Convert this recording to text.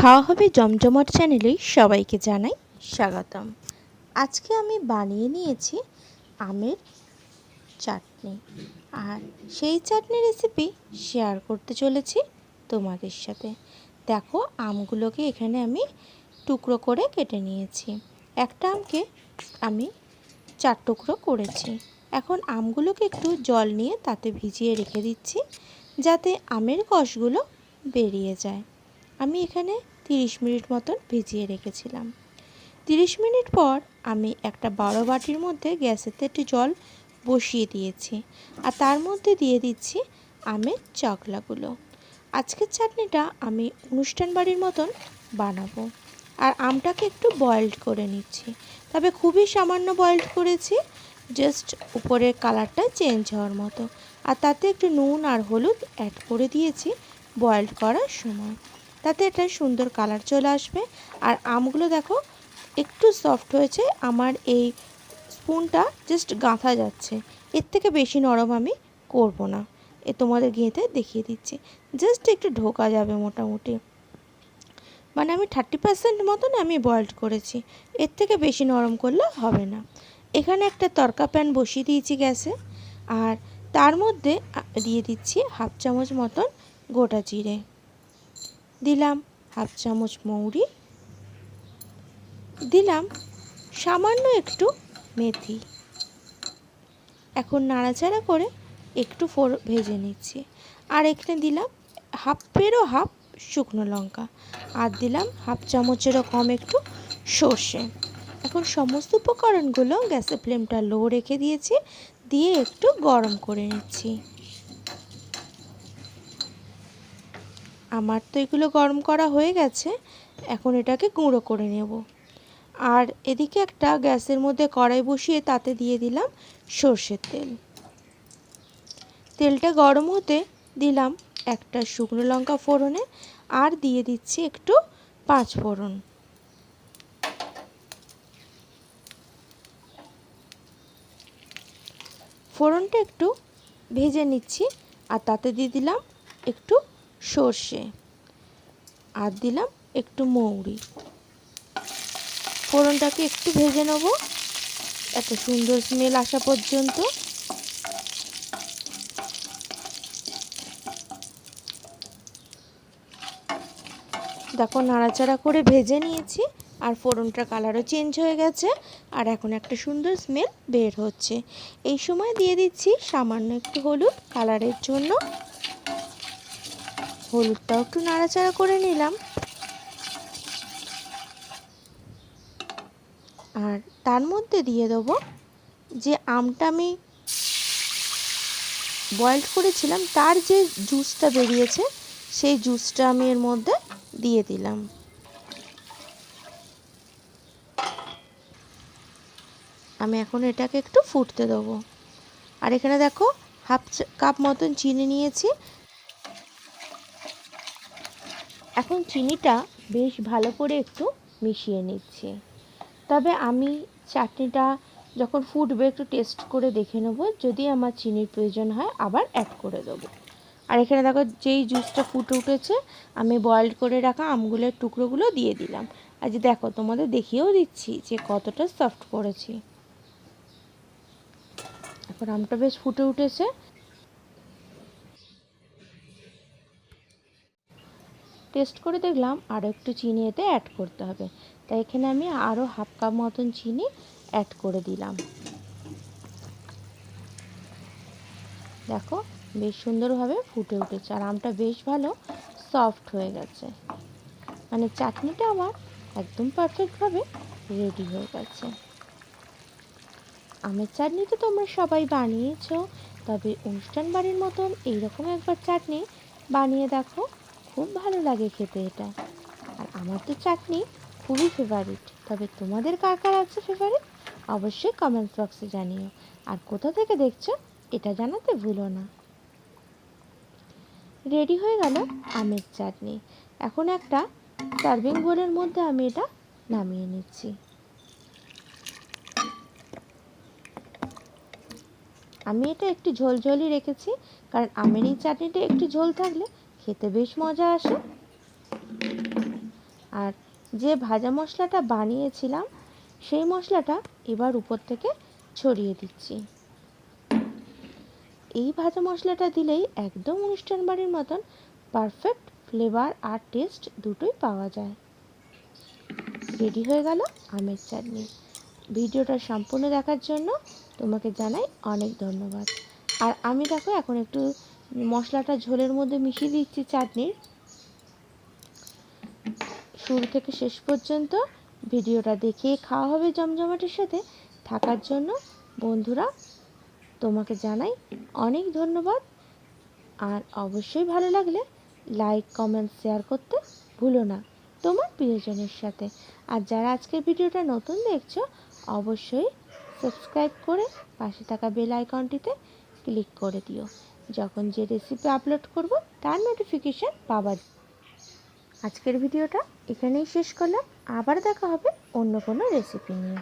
খাওয়া হবে জমজমাট চ্যানেলে সবাইকে জানাই স্বাগতম। আজকে আমি বানিয়ে নিয়েছি আমের চাটনি। আর সেই চাটনি রেসিপি শেয়ার করতে চলেছি তোমাদের সাথে। দেখো, আমগুলোকে এখানে আমি টুকরো করে কেটে নিয়েছি। একটা আমকে আমি চার টুকরো করেছি। এখন আমগুলোকে একটু জল নিয়ে তাতে ভিজিয়ে রেখে দিচ্ছি যাতে আমের কষগুলো বেরিয়ে যায়। আমি এখানে তিরিশ মিনিট মতন ভিজিয়ে রেখেছিলাম। তিরিশ মিনিট পর আমি একটা বড় বাটির মধ্যে গ্যাসেতে একটু জল বসিয়ে দিয়েছি আর তার মধ্যে দিয়ে দিচ্ছি আমের চকলাগুলো। আজকের চাটনিটা আমি অনুষ্ঠান বাড়ির মতন বানাবো আর আমটাকে একটু বয়েলড করে নিচ্ছি। তবে খুবই সামান্য বয়েলড করেছি জাস্ট উপরের কালারটা চেঞ্জ হওয়ার মতো। আর তাতে একটু নুন আর হলুদ অ্যাড করে দিয়েছি বয়েলড করার সময়। তাতে একটা সুন্দর কালার চলে আসবে। আর আমগুলো দেখো, একটু সফট হয়েছে, আমার এই স্পুনটা জাস্ট গাঁথা যাচ্ছে। এর থেকে বেশি নরম আমি করব না। এ তোমাদের গেঁথে দেখিয়ে দিচ্ছি। জাস্ট একটু ঢোকা যাবে মোটামুটি। মানে আমি থার্টি পার্সেন্ট মতন আমি বয়েলড করেছি। এর থেকে বেশি নরম করলে হবে না। এখানে একটা তরকা প্যান বসিয়ে দিয়েছি গ্যাসে। আর তার মধ্যে দিয়ে দিচ্ছি হাফ চামচ মতন গোটা জিরে। দিলাম হাফ চামচ মৌরি, দিলাম সামান্য একটু মেথি। এখন নাড়াচাড়া করে একটু ফোর ভেজে নিচ্ছি। আর এখানে দিলাম হাফেরও হাফ শুকনো লঙ্কা, আর দিলাম হাফ চামচেরও কম একটু সর্ষে। এখন সমস্ত উপকরণগুলো গ্যাসের ফ্লেমটা লো রেখে দিয়েছি, দিয়ে একটু গরম করে নিচ্ছি। আমার তো এগুলো গরম করা হয়ে গেছে, এখন এটাকে গুঁড়ো করে নেব। আর এদিকে একটা গ্যাসের মধ্যে কড়াই বসিয়ে তাতে দিয়ে দিলাম সর্ষের তেল। তেলটা গরম হতে দিলাম একটা শুকনো লঙ্কা ফোড়নে আর দিয়ে দিচ্ছি একটু পাঁচ ফোড়ন। ফোড়নটা একটু ভেজে নিচ্ছি আর তাতে দিয়ে দিলাম একটু সর্ষে আর দিলাম একটু মৌরি। ফোড়নটাকে একটু ভেজে নেব। এত সুন্দর স্মেল আসা পর্যন্ত। দেখো নাড়াচাড়া করে ভেজে নিয়েছি আর ফোড়নটার কালারও চেঞ্জ হয়ে গেছে আর এখন একটা সুন্দর স্মেল বের হচ্ছে। এই সময় দিয়ে দিচ্ছি সামান্য একটু হলুদ কালারের জন্য। হলুদটাও একটু নাড়াচাড়া করে নিলাম। আর তার মধ্যে দিয়ে দেবো যে আমটা আমি বয়েলড করেছিলাম, তার যে জুসটা বেরিয়েছে, সেই জুসটা আমি এর মধ্যে দিয়ে দিলাম। আমি এখন এটাকে একটু ফুটতে দেবো। আর এখানে দেখো, হাফ কাপ মতন চিনি নিয়েছি এখন চিনিটা বেশ ভালো করে একটু মিশিয়ে নিচ্ছি। তবে আমি চাটনিটা যখন ফুটবে একটু টেস্ট করে দেখে নেব। যদি আমার চিনির প্রয়োজন হয়, আবার অ্যাড করে দেবো। আর এখানে দেখো যেই জুসটা ফুটে উঠেছে, আমি বয়েল করে রাখা আমগুলোর টুকরোগুলো দিয়ে দিলাম। আর যে দেখো, তোমাদের দেখিয়েও দিচ্ছি যে কতটা সফট করেছি। এখন আমটা বেশ ফুটে উঠেছে। টেস্ট করে দেখলাম আরও একটু চিনি এতে অ্যাড করতে হবে। তাই এখানে আমি আরও হাফ কাপ মতন চিনি অ্যাড করে দিলাম। দেখো বেশ সুন্দরভাবে ফুটে উঠেছে আর আমটা বেশ ভালো সফট হয়ে গেছে। মানে চাটনিটা আমার একদম পারফেক্টভাবে রেডি হয়ে গেছে। আমের চাটনি তো তোমরা সবাই বানিয়েছ, তবে অনুষ্ঠান বাড়ির মতন এইরকম একবার চাটনি বানিয়ে দেখো। খুব ভালো লাগে খেতে এটা। আর আমার তো চাটনি খুবই ফেভারিট তবে তোমাদের কার কার আছে ফেভারিট অবশ্যই কমেন্ট বক্সে জানিও। আর কোথা থেকে দেখছ, এটা জানাতে ভুলো না। রেডি হয়ে গেল আমের চাটনি। এখন একটা সার্ভিং বোলের মধ্যে আমি এটা নামিয়ে নিচ্ছি। আমি এটা একটু ঝোলঝোলই রেখেছি, কারণ আমের এই চাটনিটা একটু ঝোল থাকলে খেতে বেশ মজা আসে। আর যে ভাজা মশলাটা বানিয়েছিলাম, সেই মশলাটা এবার উপর থেকে ছড়িয়ে দিচ্ছি। এই ভাজা মশলাটা দিলেই একদম অনুষ্ঠান বাড়ির মতন পারফেক্ট ফ্লেভার আর টেস্ট দুটোই পাওয়া যায়। রেডি হয়ে গেল আমের চাটনি। ভিডিওটা সম্পূর্ণ দেখার জন্য তোমাকে জানাই অনেক ধন্যবাদ। আর আমি দেখো এখন একটু মশলাটা ঝোলের মধ্যে মিশিয়ে দিচ্ছি চাটনির শুরু থেকে শেষ পর্যন্ত ভিডিওটা দেখে খাওয়া হবে জমজমাটের সাথে। থাকার জন্য বন্ধুরা, তোমাকে জানাই অনেক ধন্যবাদ। আর অবশ্যই ভালো লাগলে লাইক কমেন্ট শেয়ার করতে ভুলো না তোমার প্রিয়জনের সাথে। আর যারা আজকের ভিডিওটা নতুন দেখছ, অবশ্যই সাবস্ক্রাইব করে পাশে থাকা বেল আইকনটিতে ক্লিক করে দিও। যখন যে রেসিপি আপলোড করব, তার নোটিফিকেশান পাবার। আজকের ভিডিওটা এখানেই শেষ করলাম। আবার দেখা হবে অন্য কোনো রেসিপি নিয়ে।